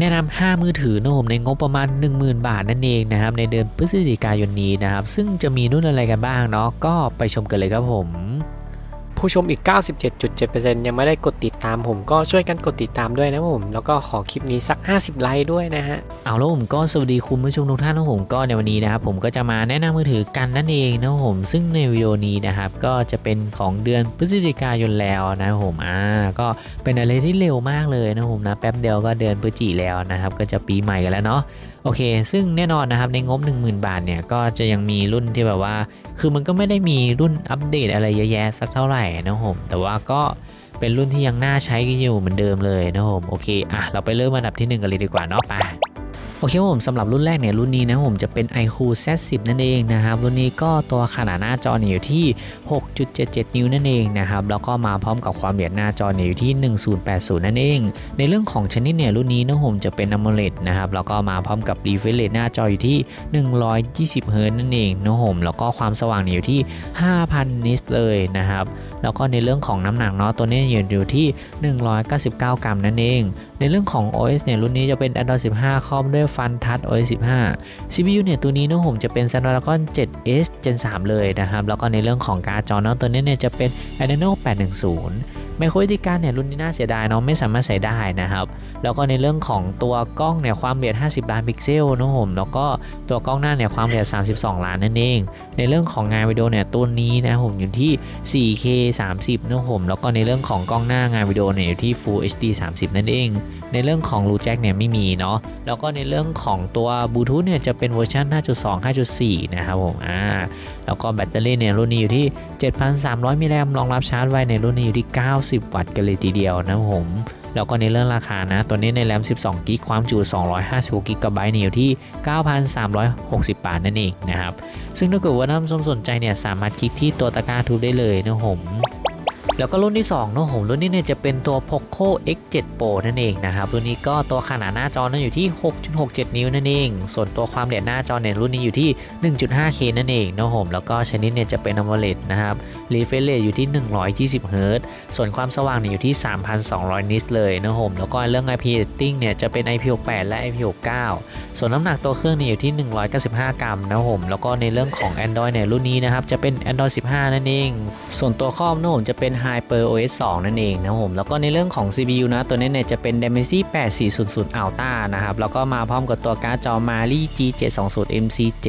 แนะนำ5มือถือนะผมในงบประมาณ 10,000 บาทนั่นเองนะครับในเดือนพฤศจิกายนนี้นะครับซึ่งจะมีรุ่นอะไรกันบ้างเนาะก็ไปชมกันเลยครับผมผู้ชมอีก 77%ยังไม่ได้กดติดตามผมก็ช่วยกันกดติดตามด้วยนะผม แล้วก็ขอคลิปนี้สัก 50 ไลค์ด้วยนะฮะ เอาแล้วผมก็สวัสดีคุณผู้ชมทุกท่านนะผมก็ในวันนี้นะครับผมก็จะมาแนะนำมือถือกันนั่นเองนะผม ซึ่งในวิดีโอนี้นะครับก็จะเป็นของเดือนพฤศจิกายนแล้วนะผมอ่าก็เป็นอะไรที่เร็วมากเลยนะผมนะแป๊บเดียวก็เดือนพฤศจิแล้วนะครับก็จะปีใหม่กันแล้วเนาะโอเค ซึ่งแน่นอนนะครับในงบ 10,000 บาทเนี่ยก็จะยังมีรุ่นที่แบบว่า คือมันก็ไม่ได้มีรุ่นอัปเดตอะไรเยอะแยะสักเท่าไหร่นะผมแต่ว่าก็ เป็นรุ่นที่ยังน่าใช้กันอยู่เหมือนเดิมเลยนะผมโอเคอะเราไปเริ่มอันดับที่หนึ่งกันเลยดีกว่าเนาะไปโอเคผมสำหรับรุ่นแรกเนี่ยรุ่นนี้นะผมจะเป็น iQOO Z10 นั่นเองนะครับรุ่นนี้ก็ตัวขนาดหน้าจอเนี่ยอยู่ที่ 6.77 นิ้วนั่นเองนะครับแล้วก็มาพร้อมกับความละเอียดหน้าจอเนี่ยอยู่ที่ 1080 นั่นเอง ในเรื่องของชนิดเนี่ยรุ่นนี้นะผมจะเป็น AMOLED นะครับแล้วก็มาพร้อมกับ refresh rate หน้าจออยู่ที่ 120 Hz นั่นเองนะผมแล้วก็ความสว่างเนี่ยอยู่ที่ 5,000 นิตเลยนะครับแล้วก็ในเรื่องของน้ำหนักเนาะตัวนี้อยู่ที่ 199 กรัมนั่นเอง ในเรื่องของ OS เนี่ยรุ่นนี้จะเป็น Android 15 ครอบด้วยฟันทัช OS 15 CPU เนี่ยตัวนี้นะผมจะเป็น Snapdragon 7 S Gen 3 เลยนะครับ แล้วก็ในเรื่องของการ์ดจอเนาะตัวนี้เนี่ยจะเป็น Adreno 810 ไมโครวิธีการเนี่ยรุ่นนี้น่าเสียดายเนาะไม่สามารถใส่ได้นะครับ แล้วก็ในเรื่องของตัวกล้องเนี่ยความละเอียด 50 ล้านพิกเซลนะผมแล้วก็ตัวกล้องหน้าเนี่ยความละเอียด 32 ล้านนั่นเอง ในเรื่องของงานวิดีโอเนี่ยตัวนี้นะผมอยู่ที่ 4K 30นะผมแล้วก็ในเรื่องของกล้องหน้างานวิดีโอเนี่ยอยู่ที่ Full HD 30 นั่นเอง ในเรื่องของรูแจ็คเนี่ยไม่มีเนาะแล้วก็ในเรื่องของตัวบลูทูธเนี่ยจะเป็นเวอร์ชัน5.2 5.4 นะครับผมอ่าแล้วก็แบตเตอรี่เนี่ยรุ่นนี้อยู่ที่ 7,300 มิลลิแอมป์รองรับชาร์จไวในรุ่นนี้อยู่ที่90 วัตต์กันเลยทีเดียวนะผม แล้วก็ในเรื่องราคานะ ตัวนี้ในแรม 12 กิก ความจุ 256 กิกะไบต์นี่อยู่ที่ 9,360 บาทนั่นเองนะครับ ซึ่งถ้าเกิดว่าท่านผู้ชมสนใจเนี่ย สามารถคลิกที่ตัวตะกร้าทูบได้เลยนะผม แล้วก็รุ่นที่2นะผมรุ่นนี้เนี่ยจะเป็นตัว Poco X7 Pro นั่นเองนะครับรุ่นนี้ก็ตัวขนาดหน้าจอนั้นอยู่ที่ 6.67 นิ้วนั่นเอง ส่วนตัวความละเอียดหน้าจอเนี่ยรุ่นนี้อยู่ที่ 1.5K นั่นเองนะผมแล้วก็ชนิดเนี่ยจะเป็น AMOLED นะครับ refresh rate อยู่ที่ 120 Hz ส่วนความสว่างเนี่ยอยู่ที่ 3,200 นิตเลยนะผมแล้วก็เรื่อง IP rating เนี่ยจะเป็น IP68 และ IP69 ส่วนน้ำหนักตัวเครื่องเนี่ยอยู่ที่ 195 กรัมนะผมแล้วก็ในเรื่องของ Android เนี่ยรุ่นนี้นะครับจะเป็น Android 15 นั่นเอง ส่วนตัวครอบนะผมจะเป็น Hyper OS 2 นั่นเองนะผมแล้วก็ในเรื่องของ CPU นะ ตัวนี้เนี่ยจะเป็น Dimensity 8400 Ultra นะครับ แล้วก็มาพร้อมกับตัวการ์ดจอ Mali G720 MC7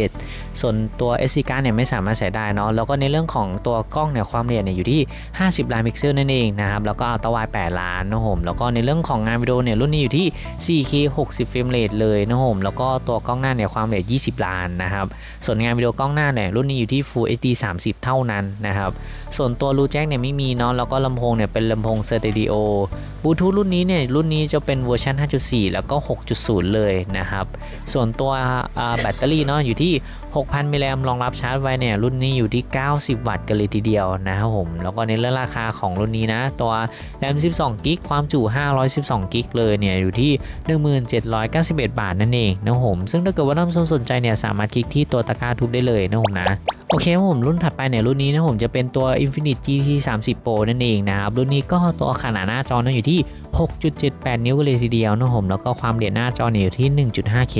ส่วนตัว SD card เนี่ยไม่สามารถใส่ได้เนาะแล้วก็ในเรื่องของตัวกล้องเนี่ยความละเอียดเนี่ยอยู่ที่ 50 ล้านพิกเซลนั่นเองนะครับแล้วก็อัลตราไวด์8ล้านนะผมแล้วก็ในเรื่องของงานวิดีโอเนี่ยรุ่นนี้อยู่ที่ 4K 60เฟรมเรทเลยนะผมแล้วก็ตัวกล้องหน้าเนี่ยความละเอียด 20 ล้านนะครับส่วนงานวิดีโอกล้องหน้าเนี่ยรุ่นนี้อยู่ที่ Full HD 30 เท่านั้นนะครับส่วนตัวรูแจ็คเนี่ยไม่มีเนาะแล้วก็ลำโพงเนี่ยเป็นลำโพงสเตอริโอบลูทูธรุ่นนี้เนี่ยรุ่นนี้จะเป็นเวอร์ชัน5.4 แล้วก็ 6.0 เลยนะครับ ส่วนตัวแบตเตอรี่เนาะอยู่ที่6,000มิลลิแอมป์รองรับชาร์จไว้เนี่ยรุ่นนี้อยู่ที่ 90 วัตต์กันเลยทีเดียวนะครับผม แล้วก็ในเรื่องราคาของรุ่นนี้นะ ตัวแรม 12 กิก ความจุ 512 กิก เลยเนี่ยอยู่ที่ 1791 บาทนั่นเองนะครับผม ซึ่งถ้าเกิดว่าท่านผู้ชมสนใจเนี่ยสามารถคลิกที่ตัวตะกร้าทุบได้เลยนะผมนะโอเคครับผมรุ่นถัดไปเนี่ยรุ่นนี้นะผมจะเป็นตัว Infinite GT 30 Pro นั่นเองนะครับรุ่นนี้ก็ตัวขนาดหน้าจอนะอยู่ที่ 6.78 นิ้วกันเลยทีเดียวนะผมแล้วก็ความละเอียดหน้าจอเนี่ยอยู่ที่ 1.5K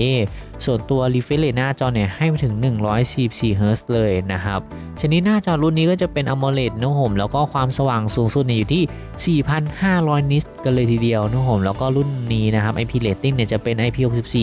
ส่วนตัว refresh rate หน้าจอเนี่ยให้ไปถึง144 Hz เลยนะครับชนิดหน้าจอรุ่นนี้ก็จะเป็น AMOLED นะผมแล้วก็ความสว่างสูงสุดเนี่ยอยู่ที่ 4,500 นิตกันเลยทีเดียวนะผมแล้วก็รุ่นนี้นะครับ IP rating เนี่ยจะเป็น IP64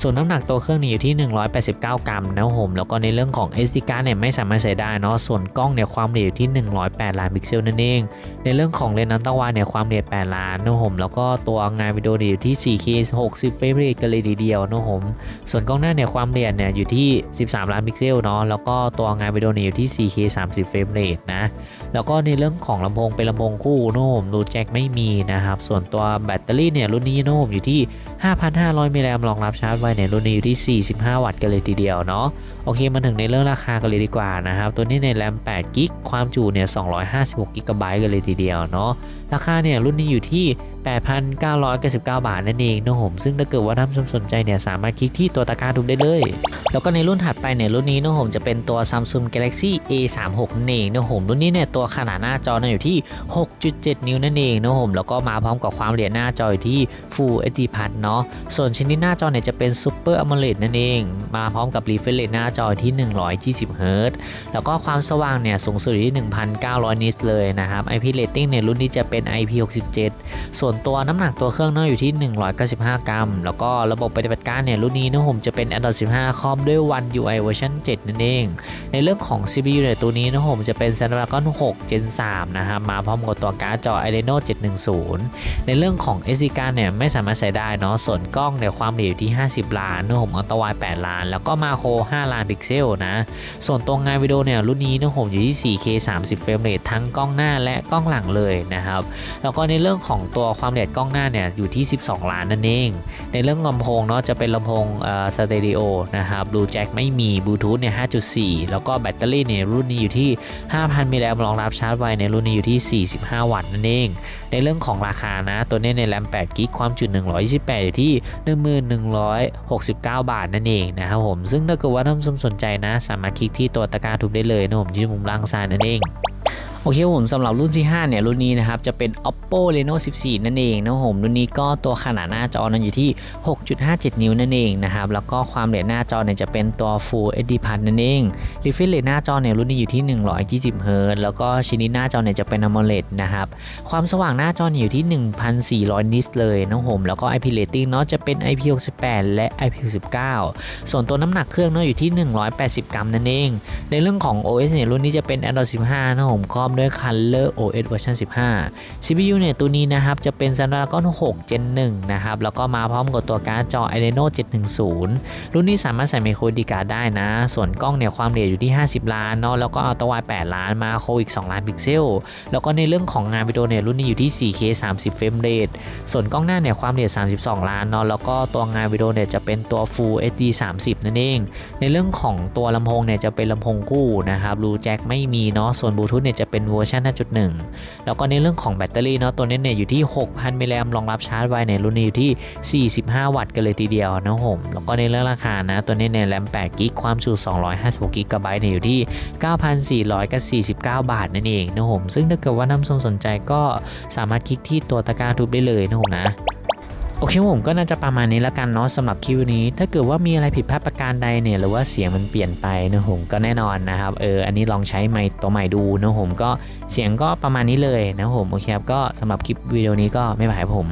ส่วนน้ำหนักตัวเครื่องเนี่ยอยู่ที่ 189 กรัมนะผมแล้วก็ในเรื่องของ SD card เนี่ยไม่สามารถใส่ได้เนาะส่วนกล้องเนี่ยความละเอียดอยู่ที่ 108 ล้านพิกเซลนั่นเอง ในเรื่องของเลนส์อัลตร้าวด์เนี่ยความละเอียด 8 ล้านนะผมแล้วก็ตัวงานวิดีโอเนี่ยอยู่ที่ 4K 60เฟรมเรทกันเลยทีเดียวนะผมส่วนกล้องหน้าเนี่ยความละเอียดเนี่ยอยู่ที่13 ล้านพิกเซลเนาะแล้วก็ตัวงานวิดีโอเนี่ยอยู่ที่ 4K 30 เฟรมเรทนะ แล้วก็ในเรื่องของลำโพงเป็นลำโพงคู่โน้มรูแจ็คไม่มีนะครับ ส่วนตัวแบตเตอรี่เนี่ยรุ่นนี้โน้มอยู่ที่ 5,500 มิลลิแอมป์รองรับชาร์จไวในรุ่นนี้อยู่ที่ 45 วัตต์กันเลยทีเดียวเนาะโอเคมาถึงในเรื่องราคากันเลยดีกว่านะครับ ตัวนี้ในแรม8กิกความจุเนี่ย256กิกะไบต์กันเลยทีเดียวเนาะราคาเนี่ยรุ่นนี้อยู่ที่ 8,999 บาทนั่นเองนะผมซึ่งถ้าเกิดว่าท่านผู้ชมสนใจเนี่ยสามารถคลิกที่ตัวตะกร้าดูได้เลย แล้วก็ในรุ่นถัดไปเนี่ยรุ่นนี้นะผมจะเป็นตัว Samsung Galaxy A36 นั่นเองนะผมรุ่นนี้เนี่ยตัวขนาดหน้าจอเนี่ยอยู่ที่ 6.7 นิ้วนั่นเองนะผมแล้วก็มาพร้อมกับความละเอียดหน้าจออยู่ที่ Full HD Plus เนาะส่วนชนิดหน้าจอเนี่ยจะเป็น Super AMOLED นั่นเอง มาพร้อมกับ refresh rate หน้าจอที่ 120 Hz แล้วก็ความสว่างเนี่ยสูงสุดที่ 1,900 นิตเลยนะครับ IP rating เนี่ยรุ่นนี้จะเป็น IP67 ส่วนตัวน้ำหนักตัวเครื่องเนาะอยู่ที่ 195 กรัม แล้วก็ระบบปฏิบัติการเนี่ยรุ่นนี้นะผมจะเป็น Android 15 ครอบด้วย One UI เวอร์ชัน7 นั่นเอง ในเรื่องของ CPU เนี่ยตัวนี้นะผมจะเป็น Snapdragon 6 Gen 3 นะครับมาพร้อมกับตัวการ์ดจอ Adreno 710 ในเรื่องของ SD card เนี่ยไม่สามารถใส่ได้เนาะส่วนกล้องเนี่ยความละเอียดอยู่ที่ 50 ล้านนะผมอัลตร้าไว8ล้าน แล้วก็มาโคร5ล้านพิกเซลนะส่วนตัวงานวิดีโอเนี่ยรุ่นนี้นะผมอยู่ที่ 4K 30เฟรมเรททั้งกล้องหน้าและกล้องหลังเลยนะครับแล้วก็ในเรื่องของตัวความละเอียดกล้องหน้าเนี่ยอยู่ที่ 12 ล้านนั่นเอง ในเรื่องลำโพงเนาะจะเป็นลำโพงเอ่อสเตอริโอนะครับบลูแจ็คไม่มีบลูทูธเนี่ย 5.4 แล้วก็แบตเตอรี่เนี่ยรุ่นนี้อยู่ที่ 5,000มิลลิแอมป์รองรับชาร์จไวในรุ่นนี้อยู่ที่ 45 วัตต์นั่นเอง ในเรื่องของราคานะ ตัวนี้ในแรม8กิกความจุ 128 อยู่ที่ 1169 บาทนั่นเองนะครับผมซึ่งถ้าเกิดว่าท่านผู้ชมสนใจนะ สามารถคลิกที่ตัวตะกร้าทุบได้เลยนะผมที่มุมล่างซ้ายนั่นเอง โอเคผมสำหรับรุ่นที่ 5 เนี่ย รุ่นนี้นะครับ จะเป็น oppo reno 14 นั่นเองนะผมรุ่นนี้ก็ตัวขนาดหน้าจอนั้นอยู่ที่ 6.57 นิ้วนั่นเองนะครับ แล้วก็ความละเอียดหน้าจอเนี่ยจะเป็นตัว full HD plus นั่นเอง refresh rate หน้าจอเนี่ยรุ่นนี้อยู่ที่ 120 Hz แล้วก็ชนิดหน้าจอเนี่ยจะเป็น AMOLED นะครับ ความสว่างหน้าจอเนี่ยอยู่ที่ 1,400นิตเลยนะผมแล้วก็ IP rating เนาะจะเป็น IP68 และ IP69 ส่วนตัวน้ำหนักเครื่องเนาะอยู่ที่ 180 กรัมนั่นเอง ในเรื่องของ OS เนี่ยรุ่นนี้จะเป็น Android 15นะผมครอบด้วย Color OS เวอร์ชัน15 CPU เนี่ยตัวนี้นะครับ จะเป็น Snapdragon 6 Gen 1 นะครับ แล้วก็มาพร้อมกับตัวการ์ดจอ Adreno 710 รุ่นนี้สามารถใส่ไมโครดีการ์ดได้นะ ส่วนกล้องเนี่ยความละเอียดอยู่ที่ 50 ล้านเนาะแล้วก็อัลตร้าไว8ล้านมาโคอีก 2 ล้านพิกเซล แล้วก็ในเรื่องของงานวิดีโอเนี่ยรุ่นนี้อยู่ที่ 4K 30 เฟรมเรทส่วนกล้องหน้าเนี่ยความละเอียด 32 ล้านเนาะแล้วก็ตัวงานวิดีโอเนี่ยจะเป็นตัว Full HD 30 นั่นเอง ในเรื่องของตัวลำโพงเนี่ยจะเป็นลำโพงคู่นะครับรูแจ็คไม่มีเนาะส่วนบลูทูธเนี่ยจะเป็นเวอร์ชัน5.1 แล้วก็ในเรื่องของแบตเตอรี่เนาะตัวนี้เนี่ยอยู่ที่ 6,000 มิลลิแอมป์รองรับชาร์จไวในรุ่นนี้อยู่ที่ 45 วัตต์กันเลยทีเดียวนะผม แล้วก็ในเรื่องราคานะตัวนี้เนี่ยแรม8กิกความจุ 256กิกะไบต์เนี่ยอยู่ที่ 9,449 บาทนั่นเองนะผมซึ่งถ้าเกิดว่านผู้ชมสนใจก็สามารถคลิกที่ตัวตะกร้าทุบได้เลยนะผมนะ โอเคผมก็น่าจะประมาณนี้แล้วกันเนาะสำหรับคลิปนี้ ถ้าเกิดว่ามีอะไรผิดพลาดประการใดเนี่ยหรือว่าเสียงมันเปลี่ยนไปนะผมก็แน่นอนนะครับเอออันนี้ลองใช้ไมค์ตัวใหม่ดูนะผมก็เสียงก็ประมาณนี้เลยนะผมโอเคครับก็สำหรับคลิปวิดีโอนี้ก็ไม่ไหวครับผม